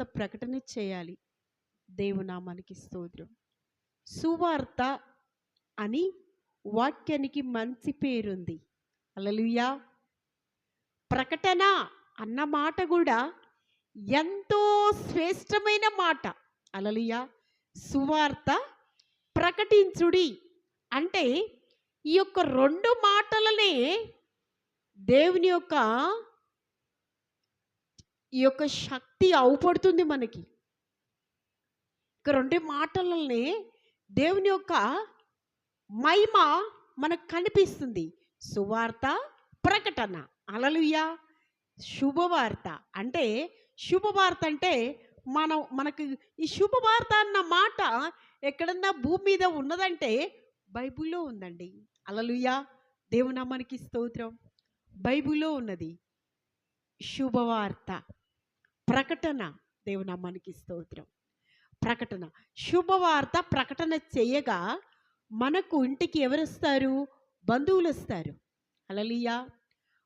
ప్రకటన చేయాలి. దేవునామానికి స్తోత్రం. సువార్త అని వాక్యానికి మంచి పేరుంది. అలలుయా ప్రకటన అన్న మాట కూడా ఎంతో శ్రేష్టమైన మాట. అలలుయా సువార్త ప్రకటించుడి అంటే ఈ యొక్క రెండు మాటలనే దేవుని యొక్క ఈ యొక్క శక్తి అవుపడుతుంది మనకి. ఇక రెండు మాటలనే దేవుని యొక్క మహిమ మనకు కనిపిస్తుంది. సువార్త ప్రకటన. అలలుయ శుభవార్త. అంటే శుభవార్త అంటే మనం మనకు ఈ శుభవార్త అన్న మాట ఎక్కడన్నా భూమి మీద ఉన్నదంటే బైబిల్లో ఉందండి. అలలుయ దేవునామానికి స్తోత్రం. బైబిల్లో ఉన్నది. శుభవార్త. ప్రకటన దేవునామానికి స్తోత్రం. ప్రకటన. శుభవార్త ప్రకటన చేయగా మనకు ఇంటికి ఎవరు వస్తారు బంధువులు వస్తారు అలలియా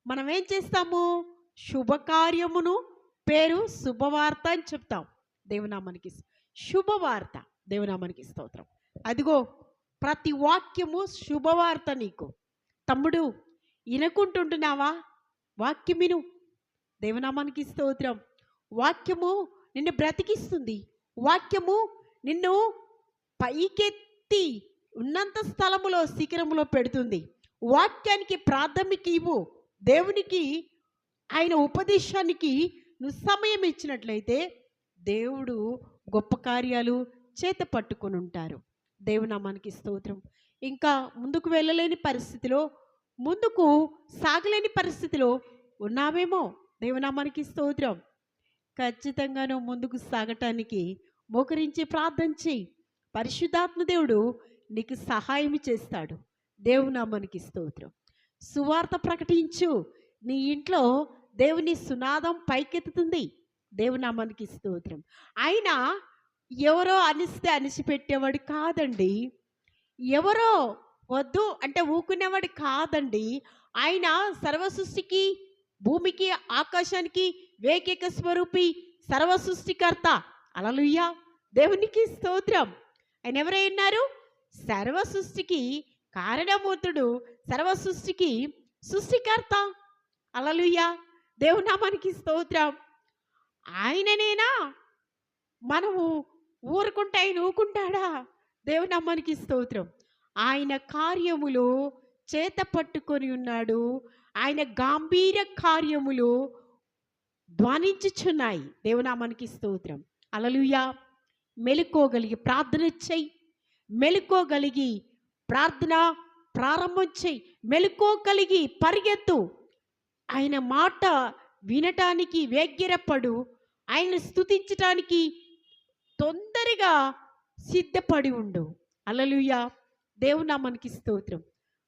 మనం ఏం చేస్తాము? శుభకార్యమును పేరు శుభవార్త అని చెప్తాం. దేవునామానికి శుభవార్త దేవునామానికి స్తోత్రం. అదిగో ప్రతి వాక్యము శుభవార్త నీకు. తమ్ముడు వినకుంటుంటున్నావా వాక్యమిను. దేవనామానికి దేవునామానికి స్తోత్రం. వాక్యము నిన్ను బ్రతికిస్తుంది. వాక్యము నిన్ను పైకెత్తి ఉన్నంత స్థలములో శిఖరములో పెడుతుంది. వాక్యానికి ప్రాథమిక ఇవ్వు. దేవునికి ఆయన ఉపదేశానికి నువ్వు సమయం ఇచ్చినట్లయితే దేవుడు గొప్ప కార్యాలు చేత పట్టుకొని ఉంటారు. దేవునామానికి స్తోత్రం. ఇంకా ముందుకు వెళ్ళలేని పరిస్థితిలో ముందుకు సాగలేని పరిస్థితిలో ఉన్నావేమో? దేవునామానికి స్తోత్రం. ఖచ్చితంగా నువ్వు ముందుకు సాగటానికి మోకరించి ప్రార్థన చేయి పరిశుద్ధాత్మ దేవుడు నీకు సహాయం చేస్తాడు. దేవునామానికి స్తోత్రం. సువార్త ప్రకటించు. నీ ఇంట్లో దేవుని సునాదం పైకెత్తుతుంది. దేవునామానికి స్తోత్రం. ఆయన ఎవరో అనిస్తే అనిసిపెట్టేవాడు కాదండి. ఎవరో వద్దు అంటే ఊకునేవాడు కాదండి. ఆయన సర్వసృష్టికి భూమికి ఆకాశానికి వేకేక స్వరూపి సర్వ సృష్టికర్త అలలుయ్యా. దేవునికి స్తోత్రం. ఆయన ఎవరై ఉన్నారు? సర్వ సృష్టికి కారణమూర్తుడు సర్వ సృష్టికి సృష్టికర్త. అలలుయ్యా. దేవునామానికి స్తోత్రం. ఆయననేనా? మనము ఊరుకుంటే ఆయన ఊకుంటాడా దేవునామానికి స్తోత్రం. ఆయన కార్యములు చేత పట్టుకొని ఉన్నాడు. ఆయన గాంభీర కార్యములు ధ్వనించుచున్నాయి. దేవునామానికి స్తోత్రం. అలలుయా. మెలుకోగలిగి ప్రార్థన చెయ్యి. మెలుకోగలిగి ప్రార్థన ప్రారంభం చెయ్యి. మెలుకోగలిగి పరిగెత్తు. ఆయన మాట వినటానికి వేగ్గిరపడు ఆయన స్థుతించటానికి తొందరగా సిద్ధపడి ఉండు. అలలుయా. దేవునామానికి స్తోత్రం.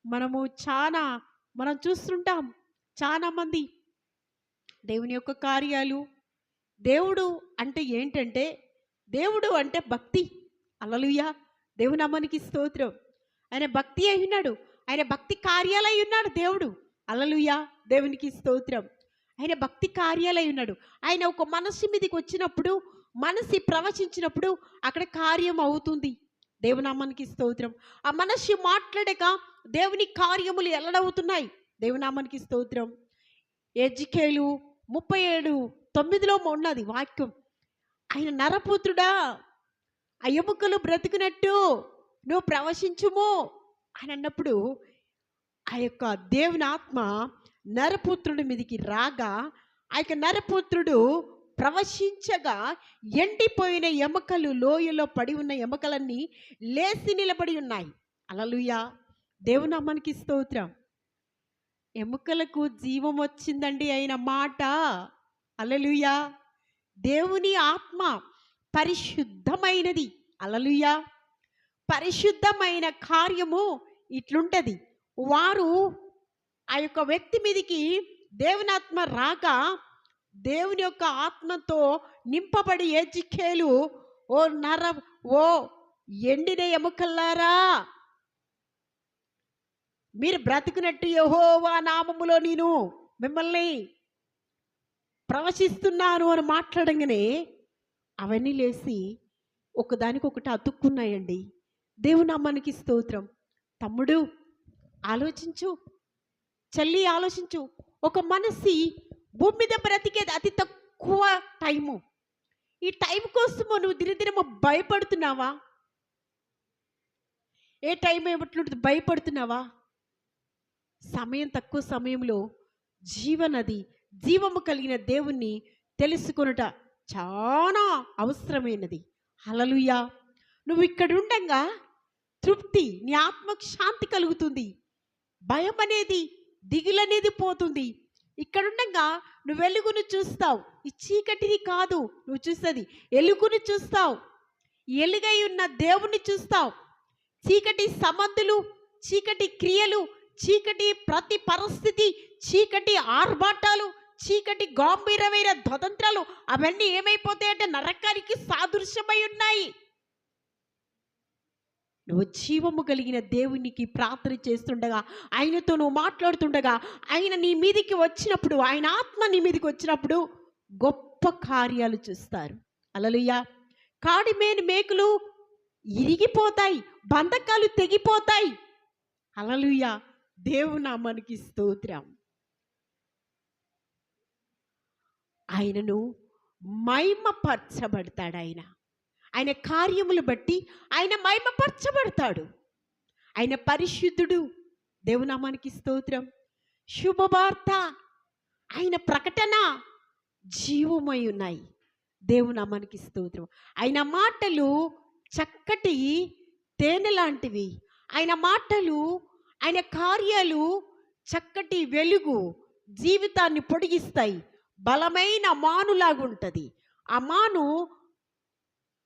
మనము చాలా మనం చూస్తుంటాం చాలా మంది దేవుని యొక్క కార్యాలు. దేవుడు అంటే ఏంటంటే దేవుడు అంటే భక్తి. అలలుయా దేవునామానికి స్తోత్రం. ఆయన భక్తి అయి ఉన్నాడు. ఆయన భక్తి కార్యాలై ఉన్నాడు దేవుడు. అలలుయా దేవునికి స్తోత్రం. ఆయన భక్తి కార్యాలై ఉన్నాడు. ఆయన ఒక మనస్సు మీదకి వచ్చినప్పుడు మనసి ప్రవచించినప్పుడు అక్కడ కార్యం అవుతుంది. దేవునామానికి స్తోత్రం. ఆ మనస్సు మాట్లాడక దేవుని కార్యములు ఎల్లడవుతున్నాయి. దేవునామానికి స్తోత్రం. ఎజ్జికేలు ముప్పై ఏడు తొమ్మిదిలో ఉన్నది వాక్యం. ఆయన నరపుత్రుడా ఆ ఎముకలు బ్రతికినట్టు నువ్వు ప్రవశించుము అని అన్నప్పుడు ఆ యొక్క దేవుని ఆత్మ నరపుత్రుడి మీదకి రాగా ఆ యొక్క నరపుత్రుడు ప్రవశించగా ఎండిపోయిన ఎముకలు లోయలో పడి ఉన్న ఎముకలన్నీ లేచి నిలబడి ఉన్నాయి. అలలుయా దేవునామానికి స్తోత్రం. ఎముకలకు జీవం వచ్చిందండి అయిన మాట. అలలుయా. దేవుని ఆత్మ పరిశుద్ధమైనది. అలలుయా. పరిశుద్ధమైన కార్యము ఇట్లుంటది. వారు ఆ యొక్క వ్యక్తి మీదికి దేవునాత్మ రాక దేవుని యొక్క ఆత్మతో నింపబడి ఏజికేలు ఓ నర ఓ ఎండిన ఎముకల్లారా. మీరు బ్రతికినట్టు యహోవా నామములో నేను మిమ్మల్ని ప్రవశిస్తున్నాను అని మాట్లాడంగానే అవన్నీ లేసి ఒకదానికొకటి అతుక్కున్నాయండి. దేవుని నామానికి స్తోత్రం. తమ్ముడు ఆలోచించు. చెల్లి ఆలోచించు. ఒక మనిషి భూమి మీద బ్రతికేది అతి తక్కువ టైము. ఈ టైం కోసము నువ్వు దినదినము భయపడుతున్నావా? ఏ టైం ఏమిటి భయపడుతున్నావా? సమయం తక్కువ సమయంలో జీవనది జీవము కలిగిన దేవుణ్ణి తెలుసుకొనుట చాలా అవసరమైనది. అలలుయా నువ్వు ఇక్కడుండగా తృప్తి నీ ఆత్మకు శాంతి కలుగుతుంది. భయం అనేది దిగులనేది పోతుంది. ఇక్కడ ఉండగా నువ్వు వెలుగును చూస్తావు. ఈ చీకటిని కాదు నువ్వు చూస్తుంది ఎలుగును చూస్తావు. ఎలుగై ఉన్న దేవుణ్ణి చూస్తావు. చీకటి సంబంధులు చీకటి క్రియలు చీకటి ప్రతి పరిస్థితి చీకటి ఆర్భాటాలు చీకటి గాంభీరమైన ధ్వతంత్రాలు అవన్నీ ఏమైపోతాయంటే నరకానికి సాదృశ్యమై ఉన్నాయి. నువ్వు జీవము కలిగిన దేవునికి ప్రార్థన చేస్తుండగా ఆయనతో నువ్వు మాట్లాడుతుండగా ఆయన నీ మీదికి వచ్చినప్పుడు ఆయన ఆత్మ నీ మీదకి వచ్చినప్పుడు గొప్ప కార్యాలు చూస్తారు. అలలుయ్యా కాడిమేని మేకులు ఇరిగిపోతాయి బంధకాలు తెగిపోతాయి. అలలుయ్యా దేవునామానికి స్తోత్రం. ఆయనను మైమపరచబడతాడు ఆయన. ఆయన కార్యములు బట్టి ఆయన మైమపరచబడతాడు ఆయన పరిశుద్ధుడు. దేవునామానికి స్తోత్రం. శుభవార్త. ఆయన ప్రకటన జీవమై ఉన్నాయి. దేవునామానికి స్తోత్రం. ఆయన మాటలు చక్కటి తేనె లాంటివి. ఆయన మాటలు ఆయన కార్యాలు చక్కటి వెలుగు జీవితాన్ని పొడిగిస్తాయి. బలమైన మానులాగుంటుంది. ఆ మాను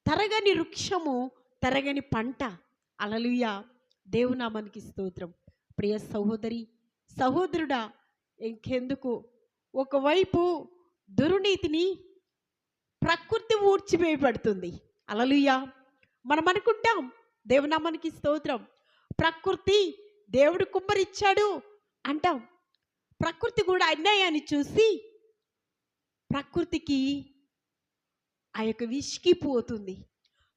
తరగని వృక్షము తరగని పంట. అలలుయ దేవునామానికి స్తోత్రం. ప్రియ సహోదరి సహోదరుడా ఇంకెందుకు? ఒకవైపు దుర్నీతిని ప్రకృతి ఊడ్చివేయబడుతుంది. అలలుయ మనం అనుకుంటాం దేవునామానికి స్తోత్రం. ప్రకృతి దేవుడు కుమ్మరిచ్చాడు అంటాం. ప్రకృతి కూడా అన్యాయాన్ని చూసి ప్రకృతికి ఆ యొక్క విసిగిపోతుంది.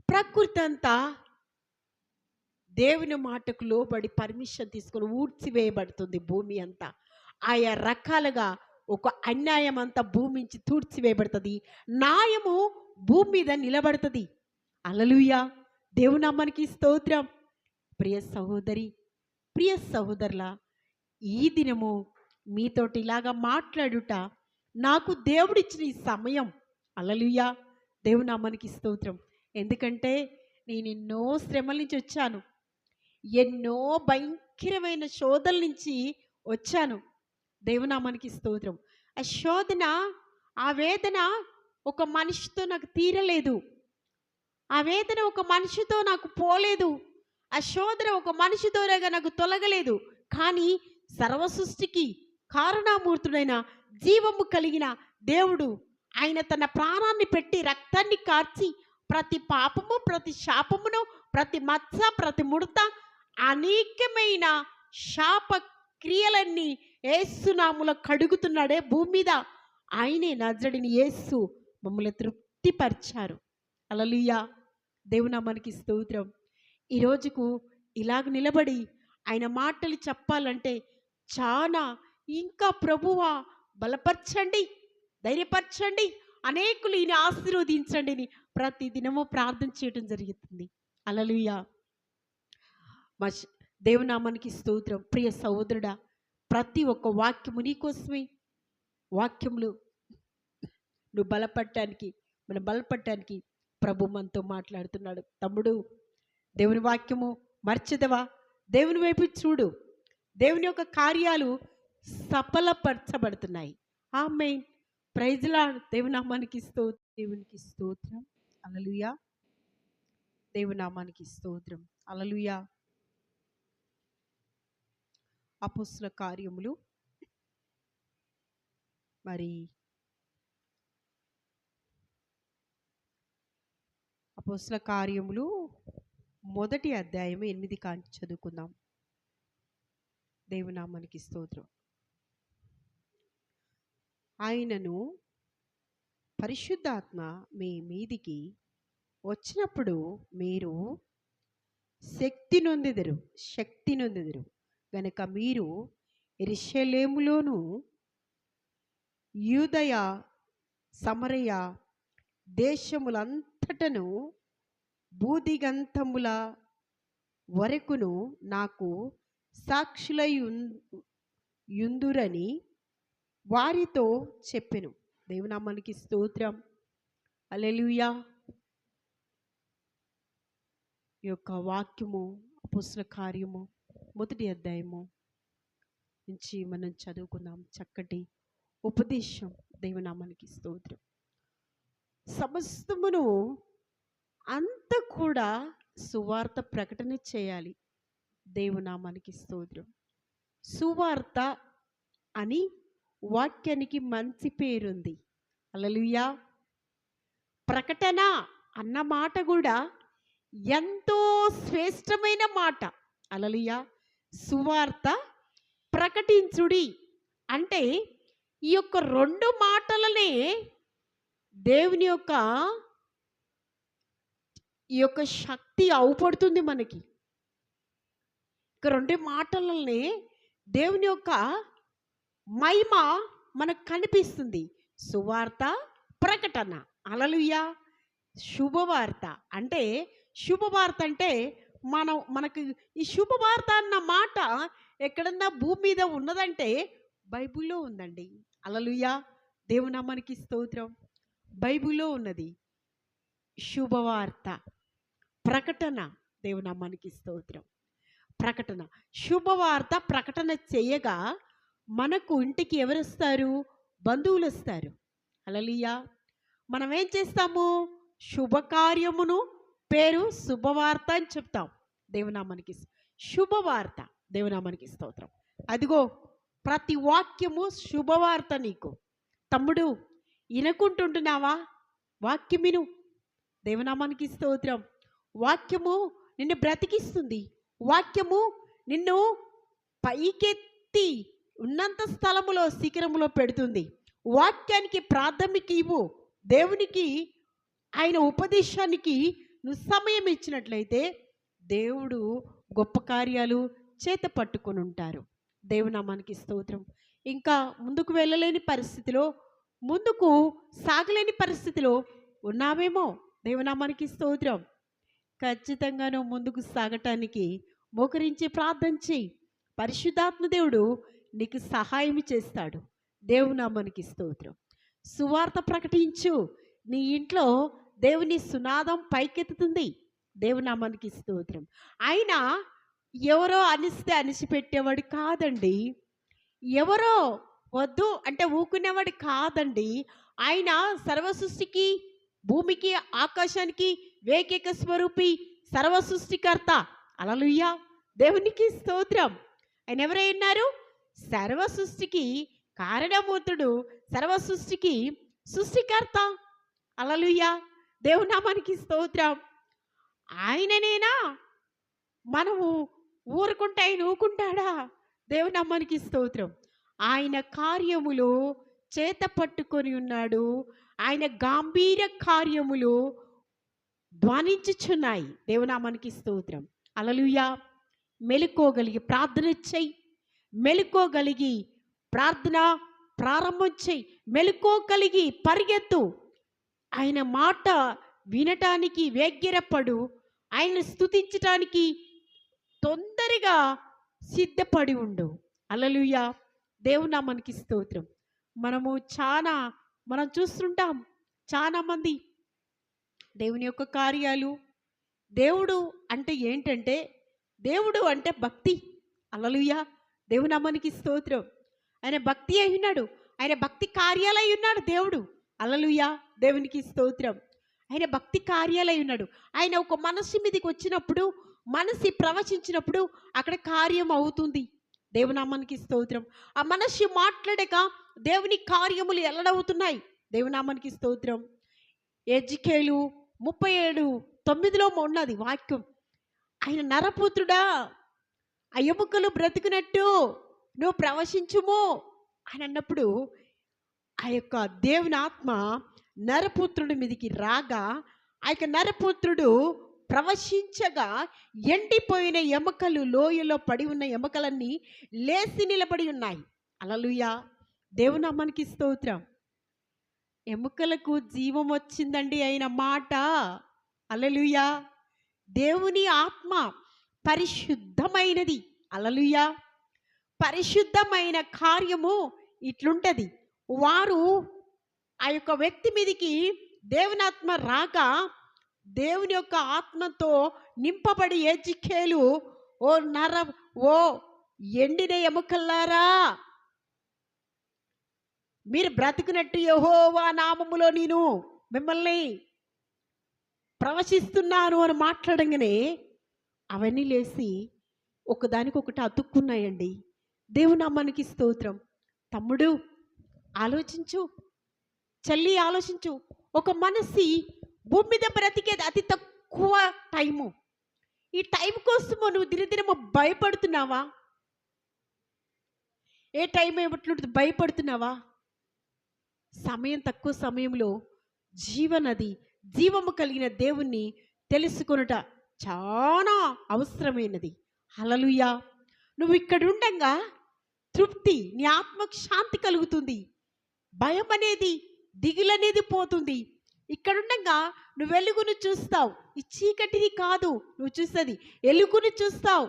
ప్రకృతి అంతా దేవుని మాటకు లోబడి పర్మిషన్ తీసుకొని ఊడ్చివేయబడుతుంది భూమి అంతా. ఆయా రకాలుగా ఒక అన్యాయం అంతా భూమి నుంచి తూడ్చివేయబడుతుంది. న్యాయము భూమి మీద నిలబడుతుంది. అలలుయ దేవునమ్మనికి స్తోత్రం. ప్రియ సహోదరి ప్రియ సహోదరుల ఈ దినము మీతోటి ఇలాగా మాట్లాడుట నాకు దేవుడిచ్చిన ఈ సమయం. అలలుయా. దేవునామానికి స్తోత్రం. ఎందుకంటే నేను ఎన్నో శ్రమల నుంచి వచ్చాను. ఎన్నో భయంకరమైన శోధల నుంచి వచ్చాను. దేవునామానికి స్తోత్రం. ఆ శోధన ఆ వేదన ఒక మనిషితో నాకు తీరలేదు. ఆ వేదన ఒక మనిషితో నాకు పోలేదు. ఆ శోధన ఒక మనిషితోనేగా నాకు తొలగలేదు. కానీ సర్వ సృష్టికి కారణామూర్తుడైన జీవము కలిగిన దేవుడు ఆయన తన ప్రాణాన్ని పెట్టి రక్తాన్ని కార్చి ప్రతి పాపము ప్రతి శాపమును ప్రతి మత్స ప్రతి ముడత అనేకమైన శాప క్రియలన్నీ ఏసునాములో కడుగుతున్నాడే. భూమి మీద ఆయనే నజడిని యేసు మమ్మల్ని తృప్తిపరిచారు. అలలుయ్య దేవునామానికి స్తోత్రం. ఈ రోజుకు ఇలాగ నిలబడి ఆయన మాటలు చెప్పాలంటే చాలా ఇంకా ప్రభువా బలపరచండి ధైర్యపరచండి అనేకులు ఈయన ఆశీర్వదించండి అని ప్రతి దినము ప్రార్థన చేయటం జరుగుతుంది. అలలుయ మా శ- దేవునామానికి స్తోత్రం. ప్రియ సహోదరుడా ప్రతి ఒక్క వాక్యము నీకోసమే వాక్యములు నువ్వు బలపడటానికి మనం బలపడటానికి ప్రభు మనతో మాట్లాడుతున్నాడు. తమ్ముడు దేవుని వాక్యము మర్చిదవా? దేవుని వైపు చూడు. దేవుని యొక్క కార్యాలు సఫలపరచబడుతున్నాయి. ఆమె ప్రైజ్లా దేవునామానికి స్తోత్రం. దేవునికి స్తోత్రం. అలలుయా దేవునామానికి స్తోత్రం. అలలుయా అపోస్ల కార్యములు. మరి అపోస్ల కార్యములు మొదటి అధ్యాయం ఎనిమిది కాంచి చదువుకుందాం. దేవునామానికి స్తోత్రం. ఆయనను పరిశుద్ధాత్మ మీ మీదికి వచ్చినప్పుడు మీరు శక్తి నొందెదరు శక్తి నొందెదరు. గనుక మీరు ఎరిశలేములోను యూదయ సమరయ దేశములంతటను బూదిగంతముల వరకును నాకు సాక్షులై యుందురని వారితో చెప్పెను. దేవునామానికి స్తోత్రం. అలెలుయా యొక్క వాక్యము అపుసల కార్యము మొదటి అధ్యాయము నుంచి మనం చదువుకుందాం. చక్కటి ఉపదేశం. దేవునామానికి స్తోత్రం. సమస్తమును అంత కూడా సువార్త ప్రకటన చేయాలి. దేవునామానికి స్తోత్రం. సువార్త అని వాక్యానికి మంచి పేరుంది. అలలుయా ప్రకటన అన్న మాట కూడా ఎంతో శ్రేష్టమైన మాట. అలలుయా సువార్త ప్రకటించుడి అంటే ఈ యొక్క రెండు మాటలనే దేవుని యొక్క ఈ యొక్క శక్తి అవుపడుతుంది మనకి. ఇక రెండు మాటలనే దేవుని యొక్క మహిమ మనకు కనిపిస్తుంది. సువార్త ప్రకటన. అలలుయ శుభవార్త. అంటే శుభవార్త అంటే మనం మనకు ఈ శుభవార్త అన్న మాట ఎక్కడన్నా భూమి మీద ఉన్నదంటే బైబిల్లో ఉందండి. అలలుయ దేవునామానికి స్తోత్రం. బైబిల్లో ఉన్నది. శుభవార్త. ప్రకటన దేవునామానికి స్తోత్రం. ప్రకటన. శుభవార్త ప్రకటన చేయగా మనకు ఇంటికి ఎవరు వస్తారు బంధువులు వస్తారు అలలియా మనం ఏం చేస్తాము? శుభకార్యమును పేరు శుభవార్త అని చెప్తాం. దేవునామానికి శుభవార్త దేవునామానికి స్తోత్రం. అదిగో ప్రతి వాక్యము శుభవార్త నీకు. తమ్ముడు వినకుంటుంటున్నావా? వాక్యమిను. దేవునామానికి దేవనామానికి స్తోత్రం. వాక్యము నిన్ను బ్రతికిస్తుంది. వాక్యము నిన్ను పైకెత్తి ఉన్నంత స్థలములో శిఖరములో పెడుతుంది. వాక్యానికి ప్రాథమిక ఇవ్వు. దేవునికి ఆయన ఉపదేశానికి నువ్వు సమయం ఇచ్చినట్లయితే దేవుడు గొప్ప కార్యాలు చేత పట్టుకొని ఉంటారు. దేవునామానికి స్తోత్రం. ఇంకా ముందుకు వెళ్ళలేని పరిస్థితిలో ముందుకు సాగలేని పరిస్థితిలో ఉన్నావేమో? దేవునామానికి స్తోత్రం. ఖచ్చితంగా నువ్వు ముందుకు సాగటానికి మోకరించి ప్రార్థన చేయి. పరిశుద్ధాత్మ దేవుడు నీకు సహాయం చేస్తాడు. దేవునామానికి స్తోత్రం. సువార్త ప్రకటించు. నీ ఇంట్లో దేవుని సునాదం పైకెత్తుతుంది. దేవునామానికి స్తోత్రం. ఆయన ఎవరో అనిస్తే అనిసిపెట్టేవాడు కాదండి. ఎవరో వద్దు అంటే ఊకునేవాడు కాదండి. ఆయన సర్వ సృష్టికి భూమికి ఆకాశానికి వేకేక స్వరూపి సర్వ సృష్టికర్త అలలుయ్యా. దేవునికి స్తోత్రం. ఆయన ఎవరై ఉన్నారు? సర్వ సృష్టికి కారణమూర్తుడు సర్వ సృష్టికి సృష్టికర్త. అలలుయ్యా. దేవునామానికి స్తోత్రం. ఆయననేనా? మనము ఊరుకుంటే ఆయన ఊరుకుంటాడా? దేవునామానికి స్తోత్రం. ఆయన కార్యములు చేత పట్టుకొని ఉన్నాడు. ఆయన గాంభీర కార్యములు ధ్వానించుచున్నాయి. దేవునామానికి స్తోత్రం. అలలుయా. మెలుకోగలిగి ప్రార్థన చెయ్యి మెలుకోగలిగి ప్రార్థన ప్రారంభం చెయ్యి మెలుకోగలిగి పరిగెత్తు. ఆయన మాట వినటానికి వేగ్గిరపడు ఆయన స్థుతించటానికి తొందరగా సిద్ధపడి ఉండు. అలలుయా. దేవునామానికి స్తోత్రం. మనము చాలా మనం చూస్తుంటాం చాలా మంది దేవుని యొక్క కార్యాలు. దేవుడు అంటే ఏంటంటే దేవుడు అంటే భక్తి. అలలుయా దేవునామానికి స్తోత్రం. ఆయన భక్తి అయి ఉన్నాడు. ఆయన భక్తి కార్యాలయ ఉన్నాడు దేవుడు. అలలుయా దేవునికి స్తోత్రం. ఆయన భక్తి కార్యాలై ఉన్నాడు. ఆయన ఒక మనస్సు మీదకి వచ్చినప్పుడు మనసు ప్రవచించినప్పుడు అక్కడ కార్యం అవుతుంది. దేవునామానికి స్తోత్రం. ఆ మనస్సు మాట్లాడక దేవుని కార్యములు ఎల్లడవుతున్నాయి. దేవునామానికి స్తోత్రం. ఎజ్కేలు ముప్పై ఏడు తొమ్మిదిలో ఉన్నది వాక్యం. ఆయన నరపుత్రుడా ఆ ఎముకలు బ్రతికినట్టు నువ్వు ప్రవశించుము అని అన్నప్పుడు ఆ యొక్క దేవుని ఆత్మ నరపుత్రుడి మీదికి రాగా ఆ యొక్క నరపుత్రుడు ప్రవశించగా ఎండిపోయిన ఎముకలు లోయలో పడి ఉన్న ఎముకలన్నీ లేసి నిలబడి ఉన్నాయి. అలలుయా దేవునామానికి స్తోత్రం. ఎముకలకు జీవం వచ్చిందండి అయిన మాట. అలలుయా దేవుని ఆత్మ పరిశుద్ధమైనది. అలలుయా పరిశుద్ధమైన కార్యము ఇట్లుంటది. వారు ఆ యొక్క వ్యక్తి మీదికి దేవునాత్మ రాక దేవుని యొక్క ఆత్మతో నింపబడి ఏజికేలు ఓ నర ఓ ఎండిన ఎముకల్లారా? మీరు బ్రతికినట్టు యహోవా నామములో నేను మిమ్మల్ని ప్రవశిస్తున్నాను అని మాట్లాడంగానే అవన్నీ లేచి ఒకదానికొకటి అతుక్కున్నాయండి. దేవునామానికి స్తోత్రం. తమ్ముడు ఆలోచించు. చెల్లి ఆలోచించు. ఒక మనసి భూమి మీద బ్రతికేది అతి తక్కువ టైము. ఈ టైం కోసము నువ్వు దినదినము భయపడుతున్నావా? ఏ టైం ఏమిట్లుంటుంది? భయపడుతున్నావా? సమయం తక్కువ సమయంలో జీవనది జీవము కలిగిన దేవుణ్ణి తెలుసుకొనుట చాలా అవసరమైనది. అలలుయా నువ్వు ఇక్కడుండగా తృప్తి నీ ఆత్మకు శాంతి కలుగుతుంది. భయం అనేది దిగులనేది పోతుంది. ఇక్కడుండగా నువ్వు వెలుగును చూస్తావు. ఈ చీకటిది కాదు నువ్వు చూస్తుంది ఎలుగును చూస్తావు.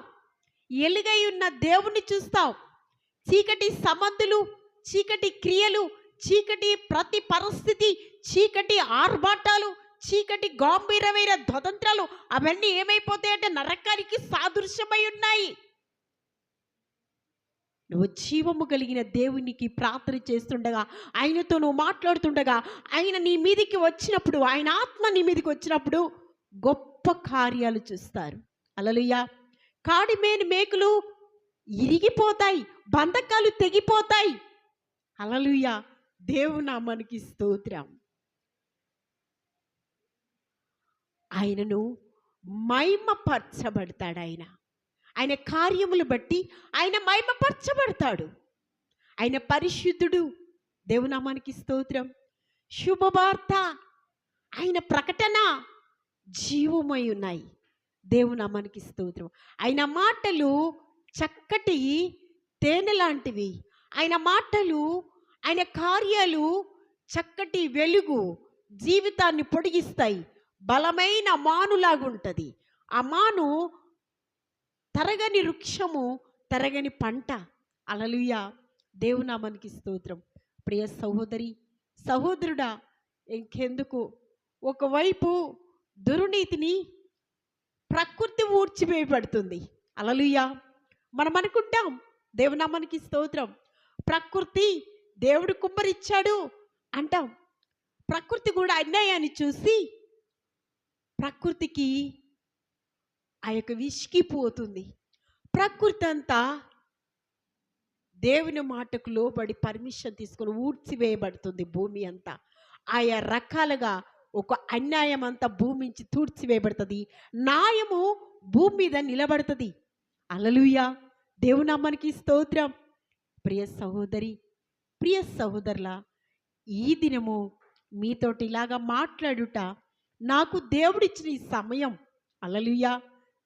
ఎలుగై ఉన్న దేవుణ్ణి చూస్తావు. చీకటి సమంతులు చీకటి క్రియలు చీకటి ప్రతి పరిస్థితి చీకటి ఆర్భాటాలు చీకటి గాంభీరమైన ధ్వతంత్రాలు అవన్నీ ఏమైపోతాయంటే నరకానికి సాదృశ్యమై ఉన్నాయి. నువ్వు జీవము కలిగిన దేవునికి ప్రార్థన చేస్తుండగా ఆయనతో నువ్వు మాట్లాడుతుండగా ఆయన నీ మీదికి వచ్చినప్పుడు ఆయన ఆత్మ నీ మీదికి వచ్చినప్పుడు గొప్ప కార్యాలు చూస్తారు. అలలుయ్యా కాడిమేని మేకులు ఇరిగిపోతాయి బంధకాలు తెగిపోతాయి. అలలుయ్యా దేవునామానికి స్తోత్రం. ఆయనను మైమపరచబడతాడు ఆయన. ఆయన కార్యములు బట్టి ఆయన మైమపరచబడతాడు ఆయన పరిశుద్ధుడు. దేవునామానికి స్తోత్రం. శుభవార్త. ఆయన ప్రకటన జీవమై ఉన్నాయి. దేవునామానికి స్తోత్రం. ఆయన మాటలు చక్కటి తేనె లాంటివి. ఆయన మాటలు ఆయన కార్యాలు చక్కటి వెలుగు జీవితాన్ని పొడిగిస్తాయి. బలమైన మానులాగుంటుంది. ఆ మాను తరగని వృక్షము తరగని పంట. అలలుయ. దేవునామానికి స్తోత్రం. ప్రియ సహోదరి సహోదరుడా ఇంకెందుకు? ఒకవైపు దుర్నీతిని ప్రకృతి ఊడ్చివేయబడుతుంది. అలలుయ. మనం అనుకుంటాం దేవునామానికి స్తోత్రం. ప్రకృతి దేవుడు కుమ్మరిచ్చాడు అంటాం. ప్రకృతి కూడా అన్యాయాన్ని చూసి ప్రకృతికి ఆ యొక్క విసిగిపోతుంది. ప్రకృతి అంతా దేవుని మాటకు లోబడి పర్మిషన్ తీసుకొని ఊడ్చివేయబడుతుంది భూమి అంతా. ఆయా రకాలుగా ఒక అన్యాయం అంతా భూమి నుంచి తూడ్చివేయబడుతుంది. న్యాయము భూమి మీద నిలబడుతుంది. అలలుయ దేవునామానికి స్తోత్రం. ప్రియ సహోదరి ప్రియ సహోదరుల ఈ దినము మీతోటి ఇలాగా మాట్లాడుట నాకు దేవుడిచ్చిన ఈ సమయం. అలలుయా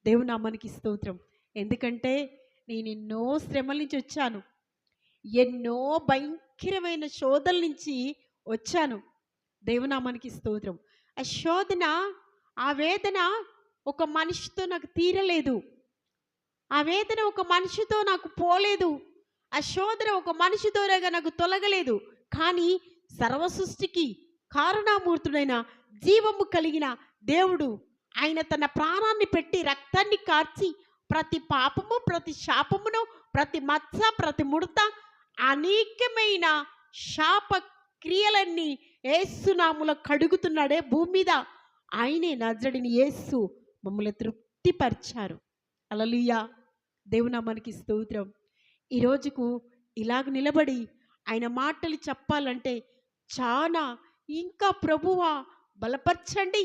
దేవునామానికి స్తోత్రం. ఎందుకంటే నేను ఎన్నో శ్రమల నుంచి వచ్చాను. ఎన్నో భయంకరమైన శోధల నుంచి వచ్చాను. దేవునామానికి స్తోత్రం. ఆ శోధన ఆ వేదన ఒక మనిషితో నాకు తీరలేదు. ఆ వేదన ఒక మనిషితో నాకు పోలేదు. ఆ శోధన ఒక మనిషి ద్వారాగా నాకు తొలగలేదు. కానీ సర్వ సృష్టికి కారణామూర్తుడైన జీవము కలిగిన దేవుడు ఆయన తన ప్రాణాన్ని పెట్టి రక్తాన్ని కార్చి ప్రతి పాపము ప్రతి శాపమును ప్రతి మత్స ప్రతి ముడత అనేకమైన శాప క్రియలన్నీ ఏసునాములో కడుగుతున్నాడే. భూమి మీద ఆయనే నజడిని ఏసు మమ్మల్ని తృప్తిపరిచారు. అలలుయ్యా దేవునామానికి స్తోత్రం. ఈ రోజుకు ఇలాగ నిలబడి ఆయన మాటలు చెప్పాలంటే చాలా ఇంకా ప్రభువా బలపరచండి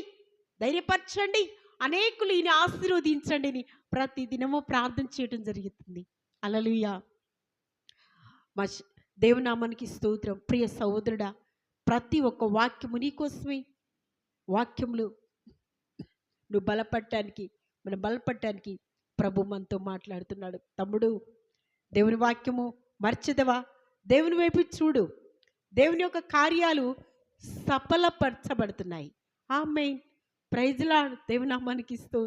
ధైర్యపరచండి అనేకులు ఈయన ఆశీర్వదించండి అని ప్రతి దినము ప్రార్థన చేయడం జరుగుతుంది. అలలుయ మా దేవనామానికి దేవునామానికి స్తోత్రం. ప్రియ సహోదరుడా ప్రతి ఒక్క వాక్యము నీకోసమే వాక్యములు నువ్వు బలపడటానికి మనం బలపడటానికి ప్రభు మనతో మాట్లాడుతున్నాడు. తమ్ముడు దేవుని వాక్యము మర్చిదవా? దేవుని వైపు చూడు. దేవుని యొక్క కార్యాలు సఫలపరచబడుతున్నాయి. ఆ మెయిన్ ప్రైజ్లా దేవునామానికి ఇస్తూ